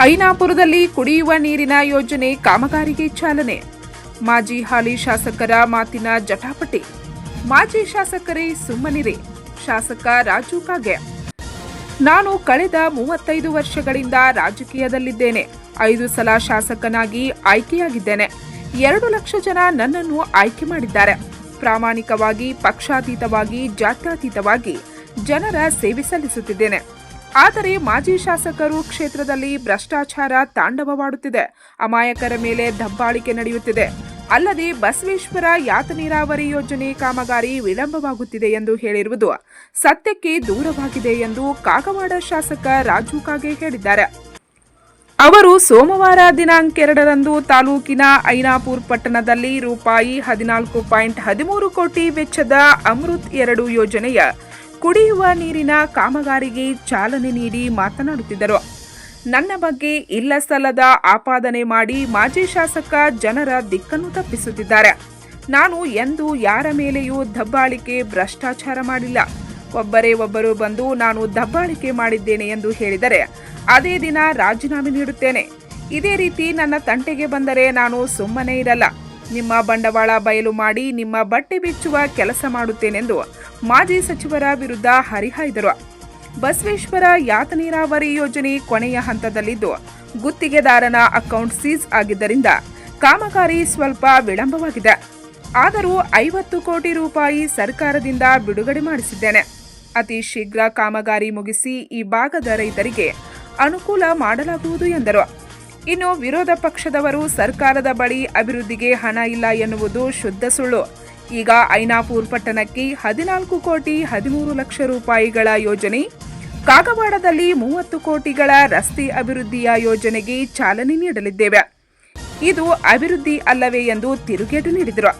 ಐನಾಪುರದಲ್ಲಿ ಕುಡಿಯುವ ನೀರಿನ ಯೋಜನೆ ಕಾಮಗಾರಿಗೆ ಚಾಲನೆ. ಮಾಜಿ ಹಾಲಿ ಶಾಸಕರ ಮಾತಿನ ಜಟಾಪಟಿ. ಮಾಜಿ ಶಾಸಕರೇ ಸುಮ್ಮನಿರಿ. ಶಾಸಕ ರಾಜು ಕಾಗೆ. ನಾನು ಕಳೆದ ಮೂವತ್ತೈದು ವರ್ಷಗಳಿಂದ ರಾಜಕೀಯದಲ್ಲಿದ್ದೇನೆ. ಐದು ಸಲ ಶಾಸಕನಾಗಿ ಆಯ್ಕೆಯಾಗಿದ್ದೇನೆ. ಎರಡು ಲಕ್ಷ ಜನ ನನ್ನನ್ನು ಆಯ್ಕೆ ಮಾಡಿದ್ದಾರೆ. ಪ್ರಾಮಾಣಿಕವಾಗಿ, ಪಕ್ಷಾತೀತವಾಗಿ, ಜಾತ್ಯತೀತವಾಗಿ ಜನರ ಸೇವೆ ಸಲ್ಲಿಸುತ್ತಿದ್ದೇನೆ. ಆದರೆ ಮಾಜಿ ಶಾಸಕರು ಕ್ಷೇತ್ರದಲ್ಲಿ ಭ್ರಷ್ಟಾಚಾರ ತಾಂಡವವಾಡುತ್ತಿದೆ. ಅಮಾಯಕರ ಮೇಲೆ ದಬ್ಬಾಳಿಕೆ ನಡೆಯುತ್ತಿದೆ. ಅಲ್ಲದೆ ಬಸವೇಶ್ವರ ಯಾತ ನೀರಾವರಿ ಯೋಜನೆ ಕಾಮಗಾರಿ ವಿಳಂಬವಾಗುತ್ತಿದೆ ಎಂದು ಹೇಳಿರುವುದು ಸತ್ಯಕ್ಕೆ ದೂರವಾಗಿದೆ ಎಂದು ಕಾಗವಾಡ ಶಾಸಕ ರಾಜು ಕಾಗೆ ಹೇಳಿದ್ದಾರೆ. ಅವರು ಸೋಮವಾರ ದಿನಾಂಕ ಎರಡರಂದು ತಾಲೂಕಿನ ಐನಾಪುರ್ ಪಟ್ಟಣದಲ್ಲಿ ರೂಪಾಯಿ ಹದಿನಾಲ್ಕು ಪಾಯಿಂಟ್ ಹದಿಮೂರು ಕೋಟಿ ವೆಚ್ಚದ ಅಮೃತ್ ಎರಡು ಯೋಜನೆಯ ಕುಡಿಯುವ ನೀರಿನ ಕಾಮಗಾರಿಗೆ ಚಾಲನೆ ನೀಡಿ ಮಾತನಾಡುತ್ತಿದ್ದರು. ನನ್ನ ಬಗ್ಗೆ ಇಲ್ಲ ಸಲ್ಲದ ಆಪಾದನೆ ಮಾಡಿ ಮಾಜಿ ಶಾಸಕ ಜನರ ದಿಕ್ಕನ್ನು ತಪ್ಪಿಸುತ್ತಿದ್ದಾರೆ. ನಾನು ಎಂದು ಯಾರ ಮೇಲೆಯೂ ದಬ್ಬಾಳಿಕೆ, ಭ್ರಷ್ಟಾಚಾರ ಮಾಡಿಲ್ಲ. ಒಬ್ಬರೇ ಒಬ್ಬರು ಬಂದು ನಾನು ದಬ್ಬಾಳಿಕೆ ಮಾಡಿದ್ದೇನೆ ಎಂದು ಹೇಳಿದರೆ ಅದೇ ದಿನ ರಾಜೀನಾಮೆ ನೀಡುತ್ತೇನೆ. ಇದೇ ರೀತಿ ನನ್ನ ತಂಟೆಗೆ ಬಂದರೆ ನಾನು ಸುಮ್ಮನೆ ಇರಲ್ಲ. ನಿಮ್ಮ ಬಂಡವಾಳ ಬಯಲು ಮಾಡಿ ನಿಮ್ಮ ಬಟ್ಟೆ ಬಿಚ್ಚುವ ಕೆಲಸ ಮಾಡುತ್ತೇನೆಂದು ಮಾಜಿ ಸಚಿವರ ವಿರುದ್ಧ ಹರಿಹಾಯ್ದರು. ಬಸವೇಶ್ವರ ಯಾತ ನೀರಾವರಿ ಯೋಜನೆ ಕೊನೆಯ ಹಂತದಲ್ಲಿದ್ದು ಗುತ್ತಿಗೆದಾರನ ಅಕೌಂಟ್ ಸೀಸ್ ಆಗಿದ್ದರಿಂದ ಕಾಮಗಾರಿ ಸ್ವಲ್ಪ ವಿಳಂಬವಾಗಿದೆ. ಆದರೂ ಐವತ್ತು ಕೋಟಿ ರೂಪಾಯಿ ಸರ್ಕಾರದಿಂದ ಬಿಡುಗಡೆ ಮಾಡಿಸಿದ್ದೇನೆ. ಅತಿ ಶೀಘ್ರ ಕಾಮಗಾರಿ ಮುಗಿಸಿ ಈ ಭಾಗದ ರೈತರಿಗೆ ಅನುಕೂಲ ಮಾಡಲಾಗುವುದು ಎಂದರು. ಇನ್ನು ವಿರೋಧ ಪಕ್ಷದವರು ಸರ್ಕಾರದ ಬಳಿ ಅಭಿವೃದ್ಧಿಗೆ ಹಣ ಇಲ್ಲ ಎನ್ನುವುದು ಶುದ್ಧ ಸುಳ್ಳು. ಈಗ ಐನಾಪುರ್ ಪಟ್ಟಣಕ್ಕೆ ಹದಿನಾಲ್ಕು ಕೋಟಿ ಹದಿಮೂರು ಲಕ್ಷ ರೂಪಾಯಿಗಳ ಯೋಜನೆ, ಕಾಗವಾಡದಲ್ಲಿ ಮೂವತ್ತು ಕೋಟಿಗಳ ರಸ್ತೆ ಅಭಿವೃದ್ಧಿಯ ಯೋಜನೆಗೆ ಚಾಲನೆ ನೀಡಲಿದ್ದೇವೆ. ಇದು ಅಭಿವೃದ್ಧಿ ಅಲ್ಲವೇ ಎಂದು ತಿರುಗೇಟು ನೀಡಿದರು.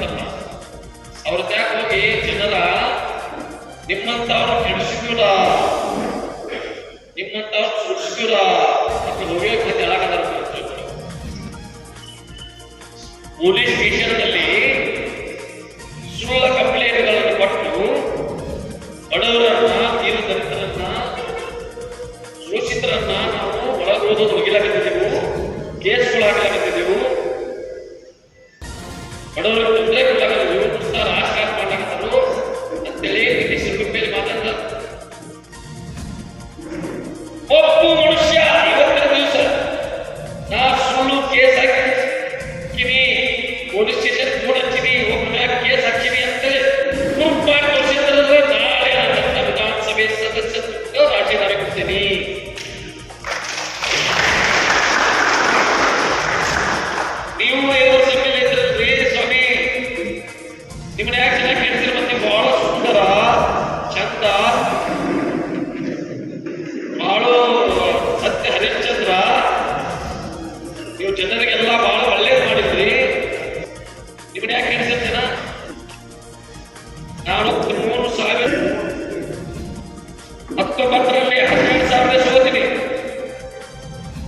ನಾನು ಅವ್ರು ಯಾಕೆ ಹೋಗಿ ಜನರ ನಿಮ್ಮಂತವ್ರ ಹಿಡಿಸಿಕ್ಯೂರ ನಿಮ್ಮಂತವ್ರ ಹಿಡಿಸಿಕ್ಯೂರ ಅಂತ ಹೋಗಿ ಬಂದು ಹೇಳಕತ್ತಾರ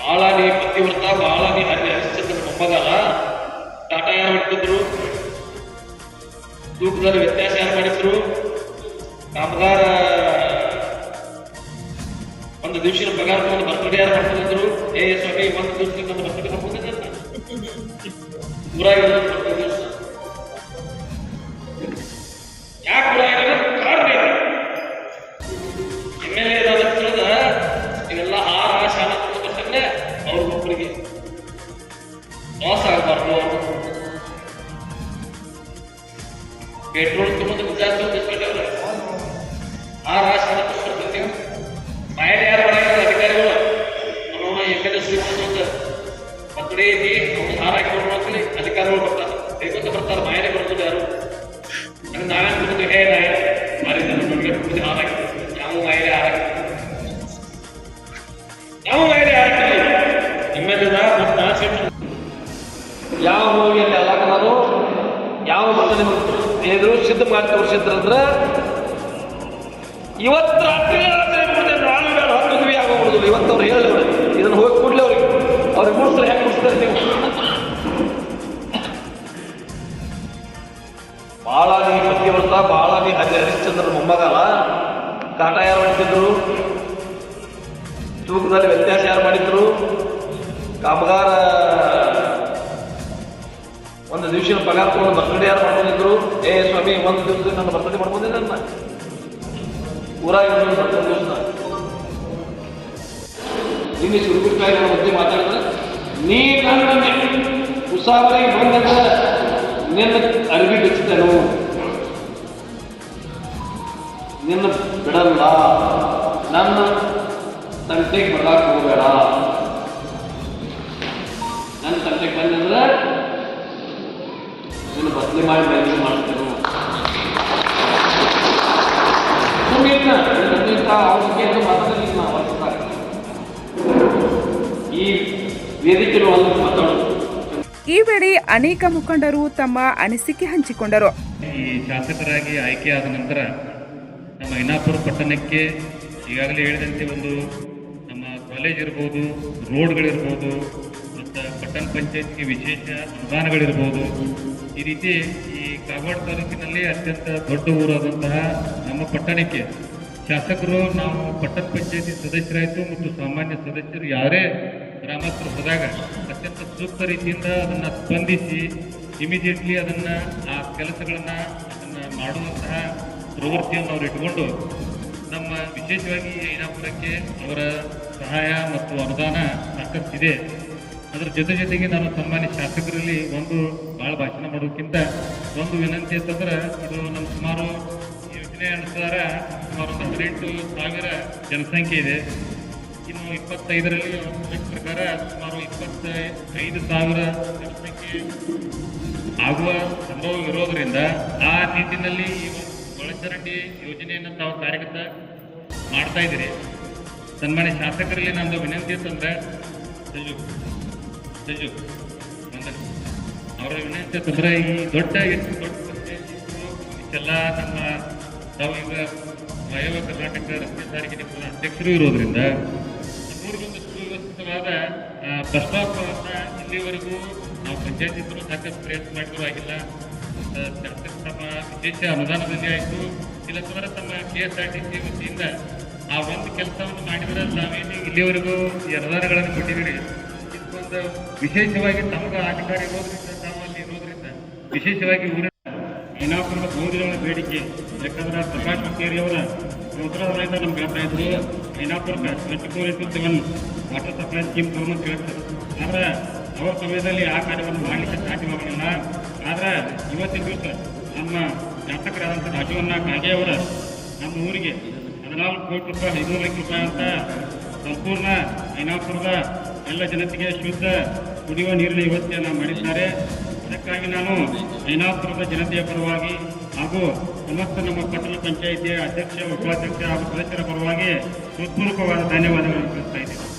ಬಾಳಾನಿ ಪತಿವ್ರತ ಬಾಳಾನಿ ಹರಿ ಹರಿಶ್ಚಂದ್ರ ಮೊಮ್ಮಗಲ್ಲ ಟಾಟಾ ಯಾರು ಹೊಟ್ಟಿದ್ರು ತೂಕದಲ್ಲಿ ವ್ಯತ್ಯಾಸ ಯಾರು ಮಾಡಿದ್ರು? ಕಾಮಗಾರ, ಒಂದು ದಿವಸ ಪಗಾರ ತಗೊಂಡು ಬರ್ತಡೇ ಯಾರು ಮಾಡ್ತಿದ್ರು ಏ ಸ್ವಾಮಿ, ಒಂದು ದಿವಸಕ್ಕೆ ಒಂದು ಬರ್ತಡೇ ಮಾಡ್ಕೊಂಡಿದ್ದ ಊರಾಗಿರೋ ಪೆಟ್ರೋಲ್ ತುಂಬ ಜಾಸ್ತಿ ಆ ರಾಷ್ಟ್ರ ಬರ್ತೈತೆ ಮೈಂಡ್ ಯಾರು ಮಾಡಿದ್ರು ಅಧಿಕಾರಿಗಳು. ನೋಡೋಣ ಎಕಡೆ ಸಿಗುತ್ತೆ ಅಂತ ಮಕ್ಕಳೇ ಐತಿ ಅವ್ರು ಅಧಿಕಾರಿಗಳು ಬರ್ತಾರೆ. ಬರ್ತಾರೆ ಬಯಲೇ ಬರ್ತದೆ ಯಾರು? ನಾನು ಹೇ ನಾಯ ಮಾರಿದ್ದಾರೆ. ತೋರಿಸಿದ್ರಂದ್ರ ಇವತ್ತು ರಾತ್ರಿ ನಿನ್ನ ಅರಿವಿ ಬಿಚ್ಚುತ್ತೇನು ನಿನ್ನ ಬಿಡಲ್ಲ. ನನ್ನ ತಂಟೆಗೆ ಬರಲಾಕ ಹೋಗಬೇಡ. ನನ್ನ ತಂಟೆಗೆ ಬಂದ್ರೆ ನಿನ್ನ ಬದಲಿ ಮಾಡಿ ಬದಲಿ ಮಾಡ್ತೇನೆ. ಸುಮ್ಮನೆ ಅಂತ ಮಾತಾಡಲಿಲ್ಲ ನಾವು ಈ ವೇದಿಕೆಯಲ್ಲಿ ಒಂದು ಮಾತಾಡೋದು ಈ ವೇಳೆ ಅನೇಕ ಮುಖಂಡರು ತಮ್ಮ ಅನಿಸಿಕೆ ಹಂಚಿಕೊಂಡರು. ಈ ಶಾಸಕರಾಗಿ ಆಯ್ಕೆಯಾದ ನಂತರ ನಮ್ಮ ಇನ್ನಾಪುರ ಪಟ್ಟಣಕ್ಕೆ ಈಗಾಗಲೇ ಹೇಳಿದಂತೆ ಒಂದು ನಮ್ಮ ಕಾಲೇಜ್ ಇರ್ಬೋದು, ರೋಡ್ಗಳಿರ್ಬೋದು, ಮತ್ತು ಪಟ್ಟಣ ಪಂಚಾಯತ್ಗೆ ವಿಶೇಷ ಅನುದಾನಗಳಿರ್ಬೋದು. ಈ ರೀತಿ ಈ ಕಾಗವಾಡ ತಾಲೂಕಿನಲ್ಲಿ ಅತ್ಯಂತ ದೊಡ್ಡ ಊರಾದಂತಹ ನಮ್ಮ ಪಟ್ಟಣಕ್ಕೆ ಶಾಸಕರು, ನಾವು ಪಟ್ಟಣ ಪಂಚಾಯತಿ ಸದಸ್ಯರಾಯಿತು ಮತ್ತು ಸಾಮಾನ್ಯ ಸದಸ್ಯರು ಯಾರೇ ಗ್ರಾಮಸ್ಥರು ಹೋದಾಗ ಅತ್ಯಂತ ಸೂಕ್ತ ರೀತಿಯಿಂದ ಅದನ್ನು ಸ್ಪಂದಿಸಿ ಇಮಿಡಿಯೇಟ್ಲಿ ಅದನ್ನು ಆ ಕೆಲಸಗಳನ್ನು ಅದನ್ನು ಮಾಡುವಂತಹ ಪ್ರವೃತ್ತಿಯನ್ನು ಅವರು ಇಟ್ಕೊಂಡು ನಮ್ಮ ವಿಶೇಷವಾಗಿ ಐನಾಪುರಕ್ಕೆ ಅವರ ಸಹಾಯ ಮತ್ತು ಅನುದಾನ ಸಾಕಷ್ಟಿದೆ. ಅದರ ಜೊತೆ ಜೊತೆಗೆ ನಾನು ಸನ್ಮಾನ್ಯ ಶಾಸಕರಲ್ಲಿ ಒಂದು ಭಾಳ ಭಾಷಣ ಮಾಡೋದಕ್ಕಿಂತ ಒಂದು ವಿನಂತಿ ಅಂತಂದ್ರೆ, ಇದು ನಮ್ಮ ಸುಮಾರು ಯೋಜನೆ ಅನುಸಾರ ಸುಮಾರು ಒಂದು ಹದಿನೆಂಟು ಸಾವಿರ ಜನಸಂಖ್ಯೆ ಇದೆ. ಇನ್ನು ಇಪ್ಪತ್ತೈದರಲ್ಲಿ ಪ್ರಕಾರ ಸುಮಾರು ಇಪ್ಪತ್ತೈದು ಸಾವಿರ ಜನಸಂಖ್ಯೆ ಆಗುವ ಸಂಭವ ಇರೋದರಿಂದ ಆ ನಿಟ್ಟಿನಲ್ಲಿ ಈ ಒಳಚರಂಡಿ ಯೋಜನೆಯನ್ನು ತಾವು ಕಾರ್ಯಗತ ಮಾಡ್ತಾ ಇದ್ದೀರಿ ಸನ್ಮಾನ್ಯ ಶಾಸಕರಲ್ಲಿ ನಮ್ಮದು ವಿನಂತಿ ಅಂತಂದ್ರೆ ಸಜು ಸಜು. ಅವರ ವಿನಂತಿ ಅಂತಂದ್ರೆ ಈ ದೊಡ್ಡ ಎಷ್ಟು ದೊಡ್ಡ ಇಷ್ಟೆಲ್ಲ ನಮ್ಮ ತಾವು ಈಗ ವಾಯವ್ಯ ಕರ್ನಾಟಕ ರಸ್ತೆ ಸಾರಿಗೆ ನಿಗಮದ ಅಧ್ಯಕ್ಷರು ಇರೋದ್ರಿಂದ ಸ್ಟಾಪ್ ಇಲ್ಲಿವರೆಗೂ ನಾವು ಪಂಚಾಯತಿದ್ರು ಸಾಕಷ್ಟು ಪ್ರಯತ್ನ ಮಾಡಿದ್ರು ಆಗಿಲ್ಲ. ತಮ್ಮ ವಿಶೇಷ ಅನುದಾನದಲ್ಲಿ ಆಯಿತು. ಇಲ್ಲಂತಂದ್ರೆ ತಮ್ಮ K S R T C ವತಿಯಿಂದ ಆ ಒಂದು ಕೆಲಸವನ್ನು ಮಾಡಿದ್ರೆ ನಾವೇನು ಇಲ್ಲಿವರೆಗೂ ಈ ಅನುದಾನಗಳನ್ನು ಕೊಟ್ಟಿದ್ದೀರಿ? ಇದೊಂದು ವಿಶೇಷವಾಗಿ ತಮಗೆ ಅಧಿಕಾರಿ ಇರೋದ್ರಿಂದ, ತಾವು ಅಲ್ಲಿ ಇರೋದ್ರಿಂದ ವಿಶೇಷವಾಗಿ ಊರಿನ ಐನಾಪುರದ ಬಹುದಿನಗಳ ಬೇಡಿಕೆ, ಯಾಕಂದ್ರೆ ಪ್ರಕಾಶ್ ಮಕ್ಕೇರಿ ಅವರ ಉತ್ತರದಿಂದ ನಮ್ಗೆ ಹೇಳ್ತಾ ಇದ್ರು ಐನಾಪುರಕ್ಕೆ twenty four into seven water supply scheme ತಗೊಂಡು ಅಂತ ಆದರೆ ಅವರ ಸಮಯದಲ್ಲಿ ಆ ಕಾರ್ಯವನ್ನು ಮಾಡಲಿಕ್ಕೆ ಸಾಧ್ಯವಾಗಲಿಲ್ಲ. ಆದರೆ ಇವತ್ತಿನ ದಿವಸ ನಮ್ಮ ಶಾಸಕರಾದಂಥ ರಾಜವನ್ನ ಕಾಗೆ ಅವರ ನಮ್ಮ ಊರಿಗೆ ಹದಿನಾಲ್ಕು ಕೋಟಿ ರೂಪಾಯಿ ಐನೂರು ಲಕ್ಷ ರೂಪಾಯಿ ಅಂತ ಸಂಪೂರ್ಣ ಐನಾಪುರದ ಎಲ್ಲ ಜನತೆಗೆ ಶುದ್ಧ ಕುಡಿಯುವ ನೀರಿನ ವ್ಯವಸ್ಥೆಯನ್ನು ಮಾಡಿದ್ದಾರೆ. ಅದಕ್ಕಾಗಿ ನಾನು ಐನಾಪುರದ ಜನತೆಯ ಪರವಾಗಿ ಹಾಗೂ ಸಮಸ್ತ ನಮ್ಮ ಪಟ್ಟಣ ಪಂಚಾಯಿತಿಯ ಅಧ್ಯಕ್ಷ, ಉಪಾಧ್ಯಕ್ಷ ಹಾಗೂ ಸದಸ್ಯರ ಪರವಾಗಿ ಹೃತ್ಪೂರ್ವಕವಾದ ಧನ್ಯವಾದಗಳನ್ನು ತಿಳಿಸ್ತಾ ಇದ್ದೇನೆ.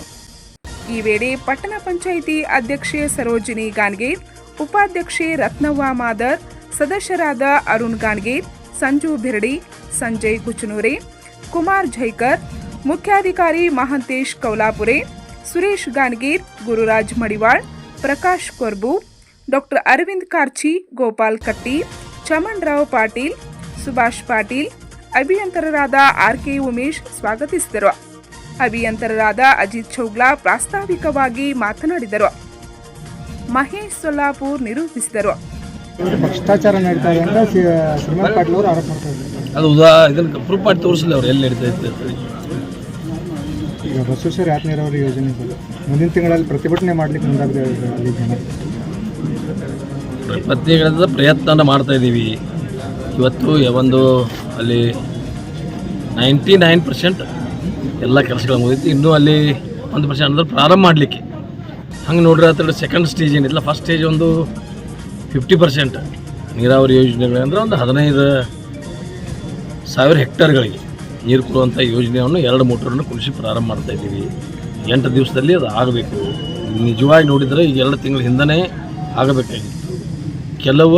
ಈ ವೇಳೆ ಪಟ್ಟಣ ಪಂಚಾಯಿತಿ ಅಧ್ಯಕ್ಷೆ ಸರೋಜಿನಿ ಗಾನ್ಗೇರ್ ಉಪಾಧ್ಯಕ್ಷೆ ರತ್ನವ್ವ ಮಾದರ್, ಸದಸ್ಯರಾದ ಅರುಣ್ ಗಾನ್ಗೇರ್ ಸಂಜು ಬಿರ್ಡಿ, ಸಂಜಯ್ ಕುಚನೂರೆ, ಕುಮಾರ್ ಜೈಕರ್, ಮುಖ್ಯಾಧಿಕಾರಿ ಮಹಾಂತೇಶ್ ಕೌಲಾಪುರೆ, ಸುರೇಶ್ ಗಾನ್ಗೀರ್ ಗುರುರಾಜ್ ಮಡಿವಾಳ್, ಪ್ರಕಾಶ್ ಕೊರ್ಬು, ಡಾಕ್ಟರ್ ಅರವಿಂದ್ ಕಾರ್ಚಿ, ಗೋಪಾಲ್ ಕಟ್ಟಿ ಚಮನ್ ರಾವ್ ಪಾಟೀಲ್, ಸುಭಾಷ್ ಪಾಟೀಲ್, ಅಭಿಯಂತರರಾದ ಆರ್ ಕೆ ಉಮೇಶ್ ಸ್ವಾಗತಿಸಿದರು. ಅಭಿಯಂತರರಾದ ಅಜಿತ್ ಚೌಗ್ಲಾ ಪ್ರಾಸ್ತಾವಿಕವಾಗಿ ಮಾತನಾಡಿದರು. ಮಹೇಶ್ ಸೊಲ್ಲಾಪುರ್ ನಿರೂಪಿಸಿದರು. ಭ್ರಷ್ಟಾಚಾರ ನಡೀತಾ ಇದೆ ಅಂತ ಶ್ರೀಮಂತ್ ಪಾಟೀಲ್ ಅವರು ಆರೋಪ ಮಾಡ್ತಾ ಇದ್ದಾರೆ. ಅದು ಉದಾ ಇದನ್ನು ಪ್ರೂಫ್ ಮಾಡಿ ತೋರಿಸಲಿ ಅವ್ರು ಎಲ್ಲಿ ನಡೀತಾ ಇತ್ತು. ಈಗ ಬಸವೇಶ್ವರ ಯಾತ್ ನೀರಾವರಿ ಯೋಜನೆ. ಮುಂದಿನ ತಿಂಗಳಲ್ಲಿ ಪ್ರತಿಭಟನೆ ಮಾಡ್ಲಿಕ್ಕೆ ಮುಂದಾಗಿದೆ ಅಲ್ಲಿ ಜನ ಪ್ರತಿಗಳಿಂದ ಪ್ರಯತ್ನ ಮಾಡ್ತಾ ಇದ್ದೀವಿ ಇವತ್ತು ಒಂದು ಅಲ್ಲಿ ನೈಂಟಿ ನೈನ್ ಪರ್ಸೆಂಟ್ ಎಲ್ಲ ಕೆಲಸಗಳು ಮುಗಿದಿತ್ತು ಇನ್ನೂ ಅಲ್ಲಿ ಒಂದು ಪರ್ಸೆಂಟ್ ಅಂದ್ರೆ ಪ್ರಾರಂಭ ಮಾಡಲಿಕ್ಕೆ. ಹಂಗೆ ನೋಡ್ರಿ ಆತಡ ಸೆಕೆಂಡ್ ಸ್ಟೇಜ್ ಏನಿಲ್ಲ. ಫಸ್ಟ್ ಸ್ಟೇಜ್ ಒಂದು ಫಿಫ್ಟಿ ಪರ್ಸೆಂಟ್ ನೀರಾವರಿ ಯೋಜನೆಗಳಂದ್ರೆ ಒಂದು ಹದಿನೈದು ಸಾವಿರ ಹೆಕ್ಟರ್ಗಳಿಗೆ ನೀರು ಕೊಡುವಂಥ ಯೋಜನೆಯನ್ನು ಎರಡು ಮೋಟರನ್ನು ಕೃಷಿ ಪ್ರಾರಂಭ ಮಾಡ್ತಾ ಇದ್ದೀವಿ. ಎಂಟು ದಿವಸದಲ್ಲಿ ಅದು ಆಗಬೇಕು. ನಿಜವಾಗಿ ನೋಡಿದರೆ ಈಗ ಎರಡು ತಿಂಗಳ ಹಿಂದನೇ ಆಗಬೇಕಾಗಿತ್ತು. ಕೆಲವು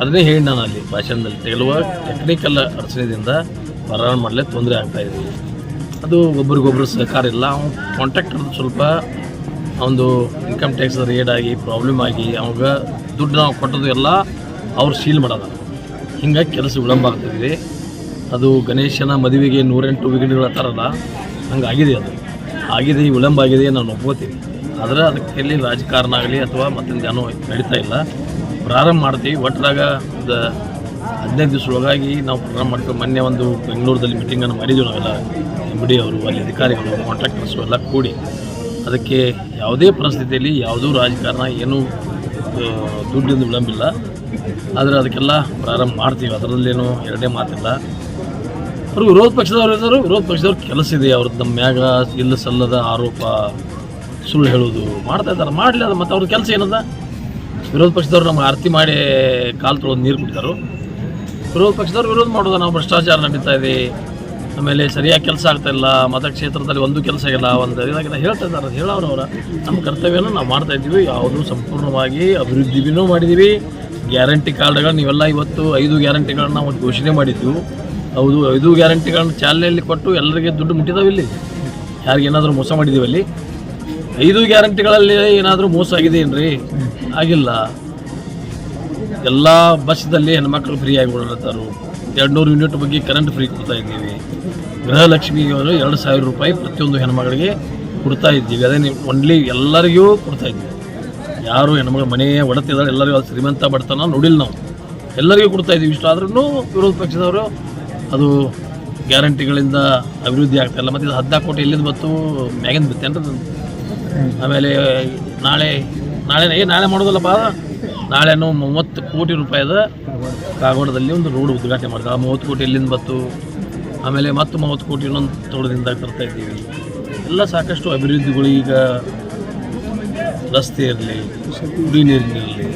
ಅದನ್ನೇ ಹೇಳಿ ನಾನು ಅಲ್ಲಿ ಭಾಷಣದಲ್ಲಿ, ಕೆಲವ ಟೆಕ್ನಿಕಲ್ ಅಡಚಣೆಯಿಂದ ಪ್ರಾರಂಭ ಮಾಡಲೇ ತೊಂದರೆ ಆಗ್ತಾಯಿದ್ದೀವಿ ಅದು ಒಬ್ರಿಗೊಬ್ರು ಸಹಕಾರ ಇಲ್ಲ. ಅವ್ನು ಕಾಂಟ್ರಾಕ್ಟರ್ ಸ್ವಲ್ಪ ಒಂದು ಇನ್ಕಮ್ ಟ್ಯಾಕ್ಸ್ ರೇಡ್ ಆಗಿ ಪ್ರಾಬ್ಲಮ್ ಆಗಿ ಅವಾಗ ದುಡ್ಡು ನಾವು ಕೊಟ್ಟದ್ದು ಎಲ್ಲ ಅವ್ರು ಸೀಲ್ ಮಾಡೋದ. ಹಿಂಗೆ ಕೆಲಸ ವಿಳಂಬ ಆಗ್ತಿದ್ವಿ ಅದು ಗಣೇಶನ ಮದುವೆಗೆ ನೂರೆಂಟು ಹತ್ತಾರಲ್ಲ ಹಂಗೆ ಆಗಿದೆ ಅದು. ಆಗಿದೆ, ವಿಳಂಬ ಆಗಿದೆ ನಾನು ಒಪ್ಕೋತೀನಿ. ಆದರೆ ಅದಕ್ಕೆ ಎಲ್ಲಿ ರಾಜಕಾರಣ ಆಗಲಿ ಅಥವಾ ಮತ್ತೊಂದು ಏನೋ ನಡೀತಾ ಇಲ್ಲ. ಪ್ರಾರಂಭ ಮಾಡ್ತೀವಿ. ಒಟ್ಟದಾಗ ಒಂದು ಹದಿನೈದು ದಿವಸ ಒಳಗಾಗಿ ನಾವು ಪ್ರಾರಂಭ ಮಾಡ್ಕೊಂಡು ಮೊನ್ನೆ ಒಂದು ಬೆಂಗಳೂರಲ್ಲಿ ಮೀಟಿಂಗನ್ನು ಮಾಡಿದ್ವಿ ನಾವೆಲ್ಲ. ಎಂ ಡಿ ಅವರು, ಅಲ್ಲಿ ಅಧಿಕಾರಿಗಳು ಕಾಂಟ್ರಾಕ್ಟರ್ಸು ಎಲ್ಲ ಕೂಡಿ ಅದಕ್ಕೆ ಯಾವುದೇ ಪರಿಸ್ಥಿತಿಯಲ್ಲಿ ಯಾವುದೂ ರಾಜಕಾರಣ ಏನೂ ದುಡ್ಡಿಂದ ವಿಳಂಬಿಲ್ಲ. ಆದರೆ ಅದಕ್ಕೆಲ್ಲ ಪ್ರಾರಂಭ ಮಾಡ್ತೀವಿ. ಅದರಲ್ಲೇನು ಎರಡೇ ಮಾತಿಲ್ಲ. ಅವರು ವಿರೋಧ ಪಕ್ಷದವ್ರು ಇದ್ದಾರೆ. ವಿರೋಧ ಪಕ್ಷದವ್ರ ಕೆಲಸ ಇದೆ. ಅವ್ರದ್ದು ನಮ್ಮ ಮ್ಯಾಗ ಇಲ್ಲ ಸಲ್ಲದ ಆರೋಪ, ಸುಳ್ಳು ಹೇಳೋದು ಮಾಡ್ತಾ ಇದ್ದಾರೆ. ಮಾಡಲಿ ಅದು. ಮತ್ತು ಅವ್ರ ಕೆಲಸ ಏನದ? ವಿರೋಧ ಪಕ್ಷದವ್ರು ನಮ್ಮ ಆರತಿ ಮಾಡಿ ಕಾಲು ತೊಳೆದು ನೀರು ಕುಡಿತಾರೋ. ವಿರೋಧ ಪಕ್ಷದವ್ರು ವಿರೋಧ ಮಾಡೋದು ನಾವು ಭ್ರಷ್ಟಾಚಾರ ನಡೀತಾ ಇದೆ. ಆಮೇಲೆ ಸರಿಯಾಗಿ ಕೆಲಸ ಆಗ್ತಾ ಇಲ್ಲ, ಮತಕ್ಷೇತ್ರದಲ್ಲಿ ಒಂದು ಕೆಲಸ ಇಲ್ಲ, ಒಂದು ಇದಾಗಿಲ್ಲ. ಹೇಳ್ತಾ ಇದ್ದಾರೆ ಹೇಳೋರು ಅವರ. ನಮ್ಮ ಕರ್ತವ್ಯನ ನಾವು ಮಾಡ್ತಾ ಇದ್ದೀವಿ, ಯಾವುದು ಸಂಪೂರ್ಣವಾಗಿ ಅಭಿವೃದ್ಧಿನೂ ಮಾಡಿದ್ದೀವಿ. ಗ್ಯಾರಂಟಿ ಕಾರ್ಡ್ಗಳು, ನೀವೆಲ್ಲ ಇವತ್ತು ಐದು ಗ್ಯಾರಂಟಿಗಳನ್ನ ನಾವು ಘೋಷಣೆ ಮಾಡಿದ್ದು ಹೌದು, ಐದು ಗ್ಯಾರಂಟಿಗಳನ್ನ ಚಾಲನೆಯಲ್ಲಿ ಕೊಟ್ಟು ಎಲ್ಲರಿಗೆ ದುಡ್ಡು ಮುಟ್ಟಿದಾವೆ ಇಲ್ಲಿ. ಯಾರಿಗೇನಾದರೂ ಮೋಸ ಮಾಡಿದ್ದೀವಿ ಅಲ್ಲಿ. ಐದು ಗ್ಯಾರಂಟಿಗಳಲ್ಲಿ ಏನಾದರೂ ಮೋಸ ಆಗಿದೆ ಏನ್ರಿ ಆಗಿಲ್ಲ. ಎಲ್ಲ ಬಸ್ದಲ್ಲಿ ಹೆಣ್ಮಕ್ಳು ಫ್ರೀ ಆಗಿ ಓಡಾಡ್ತಾರು ಎರಡು ನೂರು ಯೂನಿಟ್ ಬಗ್ಗೆ ಕರೆಂಟ್ ಫ್ರೀ ಕೊಡ್ತಾ ಇದ್ದೀವಿ. ಗೃಹಲಕ್ಷ್ಮಿ ಅವರು ಎರಡು ಸಾವಿರ ರೂಪಾಯಿ ಪ್ರತಿಯೊಂದು ಹೆಣ್ಮಗಳಿಗೆ ಕೊಡ್ತಾ ಇದ್ದೀವಿ. ಅದೇ ನೀವು ಒನ್ಲಿ ಎಲ್ಲರಿಗೂ ಕೊಡ್ತಾ ಇದ್ದೀವಿ. ಯಾರು ಹೆಣ್ಮಗಳು ಮನೆ ಒಡತಿದ್ದಾರೆ ಎಲ್ಲರಿಗೂ ಅದು ಶ್ರೀಮಂತ ಬಡ್ತಾನ ನೋಡಿಲ್ಲ ನಾವು. ಎಲ್ಲರಿಗೂ ಕೊಡ್ತಾ ಇದ್ದೀವಿ. ಇಷ್ಟು ಆದ್ರೂ ವಿರೋಧ ಪಕ್ಷದವರು ಅದು ಗ್ಯಾರಂಟಿಗಳಿಂದ ಅಭಿವೃದ್ಧಿ ಆಗ್ತಾಯಿಲ್ಲ ಮತ್ತು ಇದು ಹದಿನಾಲ್ಕು ಕೋಟಿ ಎಲ್ಲಿಂದ ಬತ್ತು ಮ್ಯಾಗಿಂದ ಬತ್ತೆ ಅಂತ ಆಮೇಲೆ ನಾಳೆ ನಾಳೆ ಏ ನಾಳೆ ಮಾಡೋದಲ್ಲಪ್ಪ? ನಾಳೆನೂ ಮೂವತ್ತು ಕೋಟಿ ರೂಪಾಯಿದ ಕಾಗೋಡದಲ್ಲಿ ಒಂದು ರೋಡ್ ಉದ್ಘಾಟನೆ ಮಾಡ್ತಾರೆ ಆ ಮೂವತ್ತು ಕೋಟಿ ಎಲ್ಲಿಂದ ಬತ್ತು ಆಮೇಲೆ ಮತ್ತು ಮೂವತ್ತು ಕೋಟಿ ಇನ್ನೊಂದು ತೋಟದಿಂದ ತರ್ತಾ ಇದ್ದೀವಿ. ಎಲ್ಲ ಸಾಕಷ್ಟು ಅಭಿವೃದ್ಧಿಗಳು ಈಗ ರಸ್ತೆ ಇರಲಿ ಕುಡಿ ನೀರಿನಲ್ಲಿ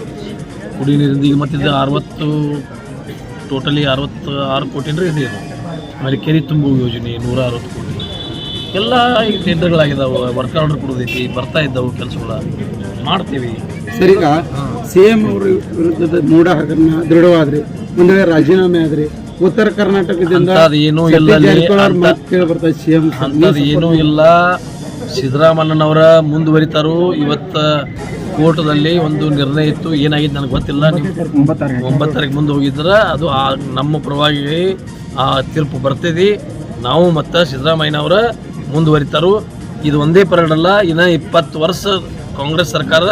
ಕುಡಿ ನೀರಿಂದ ಈಗ ಮತ್ತಿದ್ದು ಅರವತ್ತು ಟೋಟಲಿ ಅರವತ್ತು ಆರು ಕೋಟಿ ಅಂದರೆ ಇದೆ ಇದು ಆಮೇಲೆ ಕೆರೆ ತುಂಬುವ ಯೋಜನೆ ನೂರ ಅರವತ್ತು ಕೋಟಿ. ಎಲ್ಲ ಈಗ ಟೆಂಡರ್ಗಳಾಗಿದ್ದಾವೆ ವರ್ಕ್ ಆರ್ಡರ್ ಕೊಡೋದೈತಿ ಬರ್ತಾ ಇದ್ದಾವೆ ಕೆಲಸಗಳ. ಮಾಡ್ತೀವಿ. ಸರಿ ಸಿ ಎಂ ಅವರ ವಿರುದ್ಧದ ಮೂಡ ಹಗರಣ ದೃಢವಾದ್ರೆ ಒಂದು ವೇಳೆ ರಾಜೀನಾಮೆ ಆದ್ರೆ ಉತ್ತರ ಕರ್ನಾಟಕದಿಂದ ಏನೂ ಇಲ್ಲ ಬರ್ತದೆ ಸಿ ಎಂ ಅಂಥದ್ದು ಏನೂ ಇಲ್ಲ. ಸಿದ್ದರಾಮಯ್ಯನವರ ಮುಂದುವರಿತಾರು. ಇವತ್ತು ಕೋರ್ಟ್ದಲ್ಲಿ ಒಂದು ನಿರ್ಣಯ ಇತ್ತು. ಏನಾಗಿದೆ ನನಗೆ ಗೊತ್ತಿಲ್ಲ. ನೀವು ಒಂಬತ್ತರಿಗೆ ಮುಂದೆ ಹೋಗಿದ್ರೆ. ಅದು ಆ ನಮ್ಮ ಪರವಾಗಿ ಆ ತೀರ್ಪು ಬರ್ತಿದೆ. ನಾವು ಮತ್ತು ಸಿದ್ದರಾಮಯ್ಯನವರ ಮುಂದುವರಿತಾರು. ಇದು ಒಂದೇ ಪರಡಲ್ಲ. ಇನ್ನು ಇಪ್ಪತ್ತು ವರ್ಷ ಕಾಂಗ್ರೆಸ್ ಸರ್ಕಾರ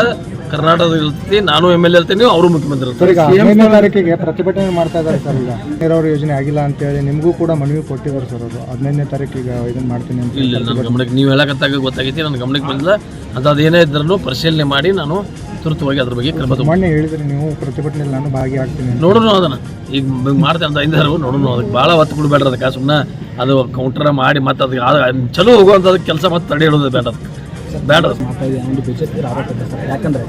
ಕರ್ನಾಟಕದಲ್ಲಿ ನಾನು ಎಂ ಎಲ್ ಎ ಇರ್ತೀನಿ ಅವರು ಮುಖ್ಯಮಂತ್ರಿ ಇರ್ತಾರೆ. ಸರ್ ಈಗ ಹದಿನೈದನೇ ಪ್ರತಿಭಟನೆ ಮಾಡ್ತಾ ಇದ್ದಾರೆ ಸರ್ ಈಗ. ನೀರಾವರಿ ಯೋಜನೆ ಆಗಿಲ್ಲ ಅಂತ ಹೇಳಿ ನಿಮಗೂ ಕೂಡ ಮನವಿ ಕೊಟ್ಟಿದ್ದಾರೆ ಸರ್ ಅವರು. ಹದಿನೈದನೇ ತಾರೀಕಿಗೆ ಇದನ್ನ ಮಾಡ್ತೀನಿ ಅಂತ ಇಲ್ಲ ನನ್ನ ಗಮನಕ್ಕೆ ನೀವು ಹೇಳಕತ್ತಾಗ ಗೊತ್ತಾಗೈತಿ ನನ್ನ ಗಮನಕ್ಕೆ ಬಂದಿಲ್ಲ. ಅದು ಅದೇನೇ ಇದ್ರೂ ಪರಿಶೀಲನೆ ಮಾಡಿ ನಾನು ತುರ್ತವಾಗಿ ಅದ್ರ ಬಗ್ಗೆ ಕ್ರಮ ಮೊನ್ನೆ ಹೇಳಿದ್ರಿ ನೀವು ಪ್ರತಿಭಟನೆಯಲ್ಲಿ ನಾನು ಭಾಗಿಯಾಗ್ತೀನಿ ಅಂತ. ನೋಡೋಣ ಅದನ್ನ. ಈಗ ಮ್- ಮಾಡ್ತೇನೆ ಅಂತ ಐದಾರು ನೋಡೋಣ ಅದಕ್ಕೆ ಭಾಳ ಒತ್ತು ಕೊಡಬೇಡ್ರಿ ಅದಕ್ಕೆ ಸುಮ್ಮನೆ ಅದು ಕೌಂಟರ್ ಮಾಡಿ ಮತ್ತೆ ಅದಕ್ಕೆ ಆ- ಚಲೋ ಹೋಗುವಂಥದ್ದು ಕೆಲಸ ಮತ್ತೆ ತಡೆ ಹಿಡೋದು ಬೇಡ ಅದಕ್ಕೆ. ಬೇಡ. ಮಾಡ್ತಾ ಇದೆ ಒಂದು ಬಿಜೆಪಿ ಆರೋಪ ಸರ್. ಯಾಕಂದ್ರೆ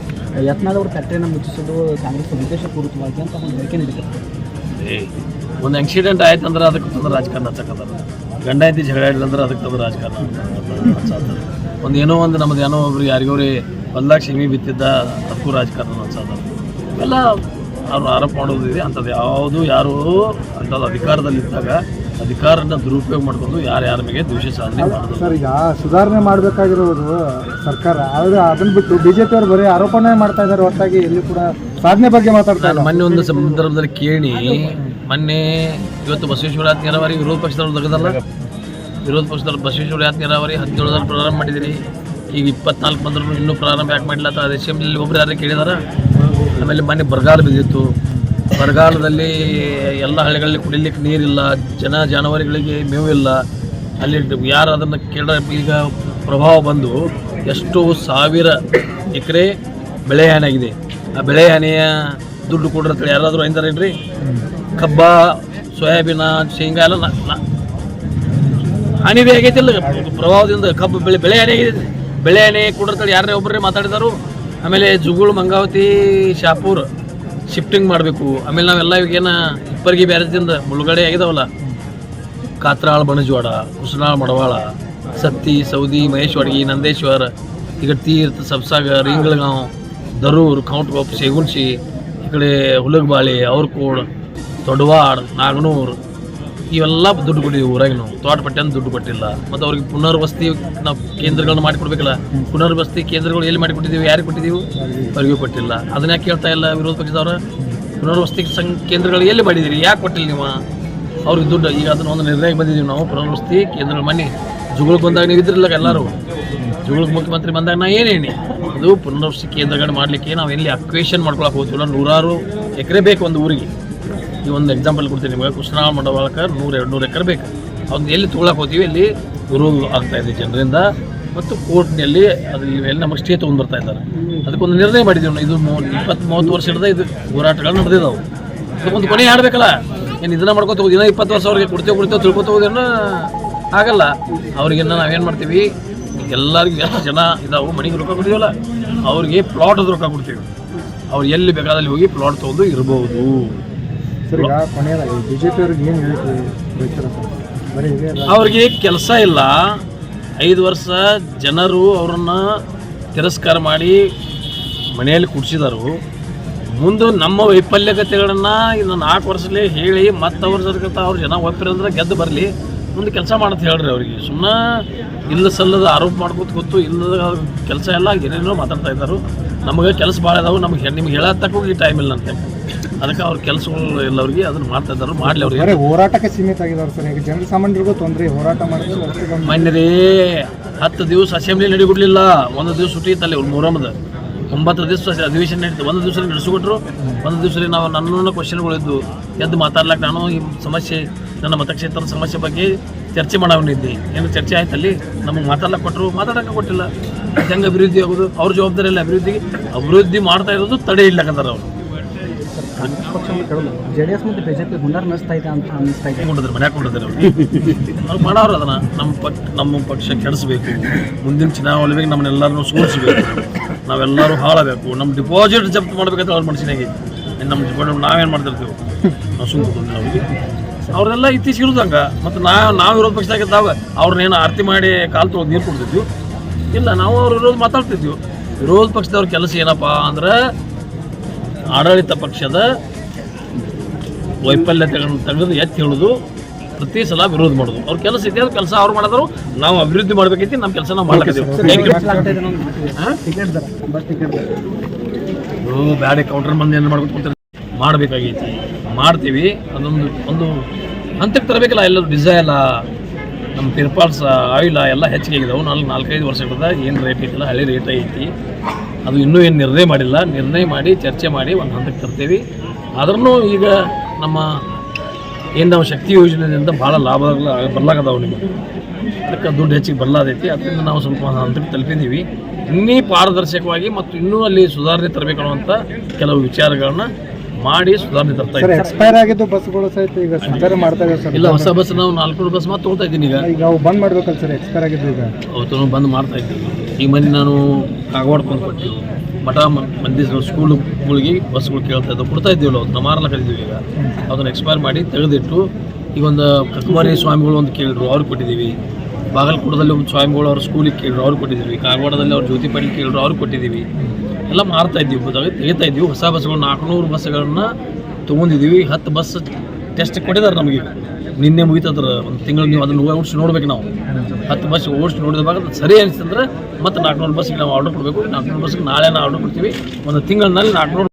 ಯತ್ನಾಳ್ ಅವರು ಫ್ಯಾಕ್ಟ್ರಿನ ಮುಚ್ಚಿಸೋದು ಕಾಂಗ್ರೆಸ್ ಉದ್ದೇಶಪೂರ್ವಕವಾಗಿ ಅಂತ ಒಂದು ಹೇಳಿಕೆ ನೀಡಿದ್ದಾರೆ ಒಂದು ಆಕ್ಸಿಡೆಂಟ್ ಆಯ್ತು ಅಂದ್ರೆ ಅದಕ್ಕೆ ತಂದ್ರೆ ರಾಜಕಾರಣ ಹಚ್ಚಕತ್ತಾರ ಗಂಡ ಐತಿ ಜಗಳ ಇಲ್ಲಂದ್ರೆ ಅದಕ್ಕೆ ತಂದ್ರೆ ರಾಜಕಾರಣ ಒಂದು ಏನೋ ಒಂದು ನಮ್ದು ಏನೋ ಒಬ್ರು ಯಾರಿಗೋರಿ ಹೊಲ್ದಾಗ ಶಿಮಿ ಬಿತ್ತಿದ್ದ ಅದಕ್ಕೂ ರಾಜಕಾರಣ ಹಚ್ಚಾತಾರ ಎಲ್ಲ ಅವ್ರು ಆರೋಪ ಮಾಡೋದಿದೆ ಅಂಥದ್ದು ಯಾವುದು ಯಾರು ಅಂಥದ್ದು ಅಧಿಕಾರದಲ್ಲಿದ್ದಾಗ ಅಧಿಕಾರನ ದುರುಪಯೋಗ ಮಾಡ್ಕೊಂಡು ಯಾರು ಯಾರ ಮೇಲೆ ದ್ವೇಷ ಸಾಧನೆ ಮಾಡೋದು ಸರ್ ಈಗ ಸುಧಾರಣೆ ಮಾಡಬೇಕಾಗಿರೋದು ಸರ್ಕಾರ. ಆದರೆ ಅದನ್ನ ಬಿಟ್ಟು ಬಿಜೆಪಿ ಅವರು ಬರೀ ಆರೋಪಣೆ ಮಾಡ್ತಾ ಇದ್ದಾರೆ ಹೊರತಾಗಿ ಎಲ್ಲಿ ಕೂಡ ಸಾಧನೆ ಬಗ್ಗೆ ಮಾತಾಡ್ತಾ ಇದ್ದಾರೆ ಇಲ್ಲ ಮೊನ್ನೆ ಒಂದು ಸಂದರ್ಭದಲ್ಲಿ ಕೇಳಿ ಮೊನ್ನೆ ಇವತ್ತು ಬಸವೇಶ್ವರ ಯಾತ್ ನೀರಾವರಿ ವಿರೋಧ ಪಕ್ಷದವ್ರು ತೆಗೆದಲ್ಲ ವಿರೋಧ ಪಕ್ಷದವ್ರು ಬಸವೇಶ್ವರ ಯಾತ್ ನೀರಾವರಿ ಹದಿನೇಳರಲ್ಲಿ ಪ್ರಾರಂಭ ಮಾಡಿದಿರಿ. ಈಗ ಇಪ್ಪತ್ನಾಲ್ಕು ಬಂದ್ರು ಇನ್ನೂ ಪ್ರಾರಂಭ ಯಾಕೆ ಮಾಡಿಲ್ಲ ಅಂತ ಅದು ಒಬ್ರು ಯಾರು ಕೇಳಿದಾರ? ಆಮೇಲೆ ಮೊನ್ನೆ ಬರಗಾಲ ಬಿದ್ದಿತ್ತು. ಬರಗಾಲದಲ್ಲಿ ಎಲ್ಲ ಹಳ್ಳಿಗಳಲ್ಲಿ ಕುಡಿಲಿಕ್ಕೆ ನೀರಿಲ್ಲ, ಜನ ಜಾನುವಾರುಗಳಿಗೆ ಮೇವಿಲ್ಲ ಇಲ್ಲ. ಅಲ್ಲಿ ಯಾರು ಅದನ್ನು ಕೇಳ, ಈಗ ಪ್ರಭಾವ ಬಂದು ಎಷ್ಟು ಸಾವಿರ ಎಕರೆ ಬೆಳೆ ಹಾನಿಯಾಗಿದೆ ಆ ಬೆಳೆ ಹಾನಿಯ ದುಡ್ಡು ಕೊಡಿರ್ತಾರೆ ಯಾರಾದರೂ ಐದಾರೇನ್ರಿ ಕಬ್ಬ, ಸೋಯಾಬೀನ, ಶೇಂಗಾ ಎಲ್ಲ ಹಾನಿ ಬಿ ಆಗೈತಿಲ್ಲ. ಪ್ರಭಾವದಿಂದ ಕಬ್ಬು ಬೆಳೆ ಬೆಳೆ ಹಾನಿ ಆಗಿದೆ. ಬೆಳೆ ಹಾನಿ ಕೊಡಿರ್ತಾರೆ ಯಾರೇ ಒಬ್ಬರೇ ಮಾತಾಡಿದಾರು? ಆಮೇಲೆ ಜುಗುಳು ಮಂಗಾವತಿ, ಶಾಪೂರ್. ಶಿಫ್ಟಿಂಗ್ ಮಾಡಬೇಕು. ಆಮೇಲೆ ನಾವೆಲ್ಲ ಈಗೇನ ಇಪ್ಪರಿಗೆ ಬ್ಯಾರೇಜಿಂದ ಮುಳುಗಡೆ ಆಗಿದಾವಲ್ಲ. ಕಾತ್ರಾಳ ಬಣಜವಾಡ ಕುಸನಾಳ, ಮಡವಾಳ, ಸತ್ತಿ, ಸೌದಿ, ಮಹೇಶ್ವರ್ಗಿ, ನಂದೇಶ್ವರ ಈಗ ತೀರ್ಥ ಸಬ್ಸಾಗರ್ ಇಂಗಳಗಾಂವ್ ದರೂರ್, ಕೌಂಟ್ಗೋಪ್ ಸೇಗುಣಿ ಈ ಕಡೆ ಹುಲಗಬಾಳಿ, ಅವ್ರಕೋಡ್ ದೊಡ್ಡವಾಡ್ ನಾಗನೂರು ಇವೆಲ್ಲ ದುಡ್ಡು ಕೊಟ್ಟಿದ್ದೀವಿ ಊರಾಗ ನಾವು ತೋಟಪಟ್ಟೆ ಅಂತ ದುಡ್ಡು ಕೊಟ್ಟಿಲ್ಲ. ಮತ್ತು ಅವ್ರಿಗೆ ಪುನರ್ವಸತಿ ನಾವು ಕೇಂದ್ರಗಳನ್ನ ಮಾಡಿಕೊಡ್ಬೇಕಲ್ಲ. ಪುನರ್ವಸತಿ ಕೇಂದ್ರಗಳು ಎಲ್ಲಿ ಮಾಡಿಕೊಟ್ಟಿದ್ದೀವಿ, ಯಾರಿಗೆ ಕೊಟ್ಟಿದ್ದೀವಿ? ಅವ್ರಿಗೂ ಕೊಟ್ಟಿಲ್ಲ. ಅದನ್ನ ಯಾಕೆ ಕೇಳ್ತಾ ಇಲ್ಲ ವಿರೋಧ ಪಕ್ಷದವ್ರ? ಪುನರ್ವಸತಿ ಸಂಘ ಕೇಂದ್ರಗಳು ಎಲ್ಲಿ ಮಾಡಿದ್ದೀರಿ? ಯಾಕೆ ಕೊಟ್ಟಿಲ್ಲ ನೀವು? ಅವ್ರಿಗೆ ದುಡ್ಡು. ಈಗ ಅದನ್ನ ಒಂದು ನಿರ್ಣಯಕ್ಕೆ ಬಂದಿದ್ದೀವಿ ನಾವು. ಪುನರ್ವಸತಿ ಕೇಂದ್ರಗಳ ಮನೆ ಜುಗುಳಕ್ಕೆ ಬಂದಾಗ ನೀವು ಇದ್ರಲ್ಲ ಎಲ್ಲರೂ. ಜುಗುಳಕ್ಕೆ ಮುಖ್ಯಮಂತ್ರಿ ಬಂದಾಗ ನಾ ಏನೇನಿ ಅದು ಪುನರ್ವಸತಿ ಕೇಂದ್ರಗಳು ಮಾಡಲಿಕ್ಕೆ ನಾವು ಎಲ್ಲಿ ಅಕ್ವೇಷನ್ ಮಾಡ್ಕೊಳಕ್ಕೆ ಹೋಗ್ತೀವಿ ನೂರಾರು ಎಕರೆ ಬೇಕು ಒಂದು ಊರಿಗೆ. ಈ ಒಂದು ಎಕ್ಸಾಂಪಲ್ ಕೊಡ್ತೀನಿ ನಿಮಗೆ. ಕೃಷ್ಣ ಮಂಡವಾಳಕರ್ ನೂರು ಎರಡು ನೂರು ಎಕರೆ ಬೇಕು. ಅವ್ನು ಎಲ್ಲಿ ತೊಗೊಳಕ್ಕೆ ಹೋಗ್ತೀವಿ ಇಲ್ಲಿ ರೂಲ್ ಆಗ್ತಾ ಇದೆ ಜನರಿಂದ ಮತ್ತು ಕೋರ್ಟ್ನಲ್ಲಿ ಅದು ಇವೆಲ್ಲ ನಮಗೆ ಸ್ಟೇ ತೊಗೊಂಡು ಬರ್ತಾ ಇದ್ದಾರೆ. ಅದಕ್ಕೊಂದು ನಿರ್ಣಯ ಮಾಡಿದ್ದೀವಿ ನಾವು. ಇದು ಮೂ- ಇಪ್ಪತ್ತು ಮೂವತ್ತು ವರ್ಷ ಹಿಡಿದ ಇದು ಹೋರಾಟಗಳು ನಡೆದಿದ್ದಾವೆ ಅದಕ್ಕೊಂದು ಕೊನೆ ಆಡಬೇಕಲ್ಲ ಏನು ಇದನ್ನ ಮಾಡ್ಕೊತ ಹೋಗಿ ದಿನ ಇಪ್ಪತ್ತು ವರ್ಷ ಅವ್ರಿಗೆ ಕೊಡ್ತೇವೆ ಕೊಡ್ತೇವೆ, ತಿಳ್ಕೊತ ಹೋಗೋದೇನೋ ಆಗಲ್ಲ. ಅವ್ರಿಗೆಲ್ಲ ನಾವೇನು ಮಾಡ್ತೀವಿ? ಎಲ್ಲರಿಗೂ ಎಷ್ಟು ಜನ ಇದಾವೆ, ಮನೆಗೆ ರೊಕ್ಕ ಕೊಡ್ತೀವಲ್ಲ? ಅವ್ರಿಗೆ ಪ್ಲಾಟ್ ರೊಕ್ಕ ಕೊಡ್ತೀವಿ. ಅವ್ರು ಎಲ್ಲಿ ಬೇಕಾದಲ್ಲಿ ಹೋಗಿ ಪ್ಲಾಟ್ ತೊಗೊಂಡು ಇರ್ಬೋದು. ಸರ್, ಈಗ ಕೊನೆಯದಾಗಿ ಬಿ ಜೆ ಪಿಯವ್ರಿಗೆ ಏನು ಹೇಳ್ತೀವಿ ಅವ್ರಿಗೆ ಕೆಲಸ ಇಲ್ಲ. ಐದು ವರ್ಷ ಜನರು ಅವರನ್ನು ತಿರಸ್ಕಾರ ಮಾಡಿ ಮನೆಯಲ್ಲಿ ಕುಡಿಸಿದರು. ಮುಂದೆ ನಮ್ಮ ವೈಫಲ್ಯಗತೆಗಳನ್ನ ಇನ್ನು ನಾಲ್ಕು ವರ್ಷದಲ್ಲಿ ಹೇಳಿ ಮತ್ತೆ ಅವ್ರ ಜೊತೆ ಅವ್ರ ಜನ ಒಪ್ಪಿರಂದ್ರೆ ಗೆದ್ದು ಬರಲಿ. ಮುಂದೆ ಕೆಲಸ ಮಾಡಂತ ಹೇಳ್ರಿ ಅವ್ರಿಗೆ. ಸುಮ್ಮನೆ ಇಲ್ಲ ಸಲ್ಲದ ಆರೋಪ ಮಾಡ್ಕೊತ ಗೊತ್ತು ಇಲ್ಲದ ಕೆಲಸ ಎಲ್ಲ ಏನೇನೋ ಮಾತಾಡ್ತಾ ಇದ್ದಾರೆ ನಮಗೆ ಕೆಲಸ ಭಾಳ ಇದಾವೆ ನಮಗೆ ನಿಮ್ಗೆ ಹೇಳತ್ತಕ್ಕೂ ಈ ಟೈಮ್ ಇಲ್ಲ ಅಂತ ಅದಕ್ಕೆ ಅವ್ರ ಕೆಲಸಗಳು ಎಲ್ಲವ್ರಿಗೆ ಅದನ್ನು ಮಾಡ್ತಾ ಇದ್ದಾರೆ. ಮಾಡಲಿ ಅವ್ರಿಗೆ ಹೋರಾಟಕ್ಕೆ ಸೀಮಿತ ಆಗಿದ್ದಾರೆ ಸರ್. ಈಗ ಜನರ ಸಾಮಾನ್ಯರಿಗೂ ತೊಂದರೆ ಹೋರಾಟ ಮಾಡಿದ್ರೆ ಮನ್ಯರೇ ಹತ್ತು ದಿವಸ ಅಸೆಂಬ್ಲಿ ನಡಿಬಿಡ್ಲಿಲ್ಲ. ಒಂದು ದಿವಸ ಸುಟ್ಟಿ ಇತ್ತಲ್ಲಿ ಮೂರಮದ ಒಂಬತ್ತು ದಿವಸ ಅಧಿವೇಶನ ನಡೀತು. ಒಂದು ದಿವಸ ನಡೆಸಿಕೊಟ್ರು. ಒಂದು ದಿವಸ ನಾವು ನನ್ನ ಕ್ವಶನ್ಗಳಿದ್ದು ಎದ್ದು ಮಾತಾಡ್ಲಾಕ ನಾನು ಈ ಸಮಸ್ಯೆ ನನ್ನ ಮತಕ್ಷೇತ್ರದ ಸಮಸ್ಯೆ ಬಗ್ಗೆ ಚರ್ಚೆ ಮಾಡಿದ್ದೆ ಏನು ಚರ್ಚೆ ಆಯ್ತಲ್ಲಿ? ನಮಗೆ ಮಾತಾಡ್ಲಕ್ಕೆ ಕೊಟ್ಟರು ಮಾತಾಡಕ್ಕೆ ಕೊಟ್ಟಿಲ್ಲ. ಹೆಂಗೆ ಅಭಿವೃದ್ಧಿ ಆಗೋದು? ಅವ್ರ ಜವಾಬ್ದಾರಿ ಇಲ್ಲ ಅಭಿವೃದ್ಧಿಗೆ ಅಭಿವೃದ್ಧಿ ಮಾಡ್ತಾ ಇರೋದು ತಡೆ ಇಲ್ಲ ಅವರು. ಕಾಂಗ್ರೆಸ್ ಪಕ್ಷ ಕೇಳೋದು ಜೆ ಡಿ ಎಸ್ ಮತ್ತು ಬಿ ಜೆ ಪಿ ನಡೆಸ್ತಾ ಇದೆ ಅಂತ ಅನ್ನಿಸ್ತಾ ಇದೆ. ಕೊಂಡಿದ್ರು ಮನ್ಯಾಗ ಕೊಂಡಿದ್ದಾರೆ ಅವ್ರು ಮಾಡೋರು ಅದನ್ನ. ನಮ್ಮ ಪಕ್ಷ ನಮ್ಮ ಪಕ್ಷ ಕೆಡಿಸ್ಬೇಕು. ಮುಂದಿನ ಚುನಾವಣೆಗೆ ನಮ್ಮನ್ನೆಲ್ಲರನ್ನು ಸೋಲಿಸ್ಬೇಕು. ನಾವೆಲ್ಲರೂ ಹಾಳಬೇಕು ನಮ್ಮ ಡಿಪಾಸಿಟ್ ಜಪ್ತ್ ಮಾಡ್ಬೇಕಂತ ಅವ್ರ ಮನಸ್ಸಿನಾಗೆ ನಮ್ಮ ಡಿಪಾಸಿಟ್ ನಾವೇನು ಮಾಡ್ತಿರ್ತೀವಿ? ನಾವು ಸುಮ್ಮನೆ ಅವ್ರಿಗೆ ಅವ್ರನ್ನೆಲ್ಲ ಇತ್ತೀಚೆಗೆ ಇರೋದಂಗ. ಮತ್ತು ನಾವು ನಾವು ವಿರೋಧ ಪಕ್ಷದಾಗಿದ್ದಾಗ ಅವ್ರನ್ನೇನು ಆರತಿ ಮಾಡಿ ಕಾಲು ತೊಳೆದು ನೀರು ಕೊಡ್ತಿದ್ವಿ ಇಲ್ಲ, ನಾವು ಅವ್ರ ವಿರೋಧ ಮಾತಾಡ್ತಿದ್ವಿ. ವಿರೋಧ ಪಕ್ಷದವ್ರ ಕೆಲಸ ಏನಪ್ಪ ಅಂದ್ರೆ ಆಡಳಿತ ಪಕ್ಷದ ವೈಫಲ್ಯತೆಗಳನ್ನು ತೆಗೆದು ಎತ್ತಿ ಹಿಡಿದು ಪ್ರತಿ ಸಲ ವಿರೋಧ ಮಾಡೋದು. ಅವ್ರ ಕೆಲಸ ಇದೆ ಕೆಲಸ ಅವ್ರು ಮಾಡಿದ್ರು ನಾವು ಅಭಿವೃದ್ಧಿ ಮಾಡ್ಬೇಕೈತಿ ನಮ್ಮ ಕೆಲಸ ನಾವು ಮಾಡ್ಲಿಕ್ಕೆ ಬ್ಯಾಡೆ ಕೌಂಟರ್ ಮಂದಿ ಏನು ಮಾಡ್ಬೇಕು ಮಾಡ್ಬೇಕಾಗೈತಿ ಮಾಡಬೇಕಾಗೈತಿ. ಮಾಡ್ತೀವಿ ಅದೊಂದು ಒಂದು ಹಂತಕ್ಕೆ ತರಬೇಕಲ್ಲ ಎಲ್ಲರೂ ಡಿಸೈ ಎಲ್ಲ ನಮ್ಮ ತಿರ್ಪಾಲ್ಸ್ ಆಯಿಲ ಎಲ್ಲ ಹೆಚ್ಚಿಗೆ ಆಗಿದಾವೆ. ನಾಲ್ಕು, ನಾಲ್ಕೈದು ವರ್ಷಗಳಿಂದ ಏನು ರೇಟ್ ಐತಿಲ್ಲ, ಹಳೆ ರೇಟ್ ಐತಿ. ಅದು ಇನ್ನೂ ಏನು ನಿರ್ಣಯ ಮಾಡಿಲ್ಲ. ನಿರ್ಣಯ ಮಾಡಿ, ಚರ್ಚೆ ಮಾಡಿ ಒಂದು ಹಂತಕ್ಕೆ ತರ್ತೀವಿ. ಆದ್ರೂ ಈಗ ನಮ್ಮ ಏನು ನಾವು ಶಕ್ತಿ ಯೋಜನೆಯಿಂದ ಭಾಳ ಲಾಭ ಬರ್ಲಾಗದಾವು ನಿಮಗೆ. ಅದಕ್ಕೆ ದುಡ್ಡು ಹೆಚ್ಚಿಗೆ ಬರ್ಲಾದೈತಿ. ಅದರಿಂದ ನಾವು ಸ್ವಲ್ಪ ಹಂತಕ್ಕೆ ತಲುಪಿದ್ದೀವಿ ಇನ್ನೂ ಪಾರದರ್ಶಕವಾಗಿ ಮತ್ತು ಇನ್ನೂ ಅಲ್ಲಿ ಸುಧಾರಣೆ ತರಬೇಕು ಅನ್ನುವಂಥ ಕೆಲವು ವಿಚಾರಗಳನ್ನ ಮಾಡಿ ಸುಧಾರಣೆ ತರ್ತಾ ಸರ್ ಇದ್ದೀವಿ ಎಕ್ಸ್ಪೈರ್ ಆಗಿದ್ದು ಬಸ್ಗಳು ಸಹಿತ ಈಗ ಸಂಚಾರ ಮಾಡ್ತಾ ಇದ್ದಾರೆ ಸರ್. ಇಲ್ಲ ಹೊಸ ಬಸ್ ನಾವು ನಾಲ್ಕುನೂರು ಬಸ್ ಮಾತ್ರ ತಗೋತಾ ಇದ್ದೀನಿ ಈಗ. ಈಗ ಅವು ಬಂದ್ ಮಾಡ್ಬೇಕಲ್ಲ ಸರ್ ಎಕ್ಸ್ಪೈರ್ ಆಗಿದ್ದು ಈಗ. ಅವತ್ತು ಬಂದ್ ಮಾಡ್ತಾ ಇದ್ದೀವಿ. ಈ ಮನೆ ನಾನು ಕಾಗವಾಡ್ಕೊಂಡು ಕೊಟ್ಟಿವಿ ಮಠ ಮ- ಮಂದಿ ಸ್ಕೂಲ್ಗಳಿಗೆ ಬಸ್ಗಳು ಕೇಳ್ತಾ ಇದ್ದವು. ಕೊಡ್ತಾ ಇದ್ದೀವಲ್ಲ ಅವತ್ತು ಮಾರಲ್ಲ ಈಗ. ಅದನ್ನು ಎಕ್ಸ್ಪೈರ್ ಮಾಡಿ ತೆಗೆದಿಟ್ಟು ಈಗ ಒಂದು ಕಕುಮಾರಿ ಸ್ವಾಮಿಗಳು ಒಂದು ಕೇಳಿದ್ರು ಅವ್ರಿಗೆ ಕೊಟ್ಟಿದ್ದೀವಿ. ಬಾಗಲಕೋಟದಲ್ಲಿ ಒಂದು ಸ್ವಾಮಿಗಳು ಅವ್ರ ಸ್ಕೂಲಿಗೆ ಕೇಳಿದ್ರು, ಅವ್ರು ಕೊಟ್ಟಿದ್ದೀವಿ. ಕಾಗವಾಡದಲ್ಲಿ ಅವ್ರು ಜ್ಯೋತಿ ಪಾಟೀಲ್ ಕೇಳಿದ್ರು, ಅವ್ರು ಕೊಟ್ಟಿದ್ದೀವಿ. ಎಲ್ಲ ಮಾರ್ತಾ ಇದ್ದೀವಿ ತೆಗಿತಾ ಇದ್ದೀವಿ. ಹೊಸ ಬಸ್ಗಳು, ನಾಲ್ಕುನೂರು ಬಸ್ಗಳನ್ನ ತೊಗೊಂಡಿದ್ದೀವಿ. ಹತ್ತು ಬಸ್ ಟೆಸ್ಟ್ ಕೊಟ್ಟಿದ್ದಾರೆ ನಮಗೆ ನಿನ್ನೆ ಮುಗಿತದ್ರ ಒಂದು ತಿಂಗಳು ನೀವು ಅದನ್ನು ಓಡಿಸಿ ನೋಡ್ಬೇಕು ನಾವು. ಹತ್ತು ಬಸ್ ಓಡಿಸಿ ನೋಡಿದಾಗ ಅದು ಸರಿ ಅನಿಸ್ತಂದ್ರೆ ಮತ್ತೆ ನಾಲ್ಕುನೂರು ಬಸ್ಗೆ ನಾವು ಆರ್ಡರ್ ಕೊಡಬೇಕು. ನಾಲ್ಕುನೂರು ಬಸ್ಗೆ ನಾಳೆ ನಾವು ಆರ್ಡರ್ ಕೊಡ್ತೀವಿ. ಒಂದು ತಿಂಗಳಿನಲ್ಲಿ ನಾಲ್ಕುನೂರು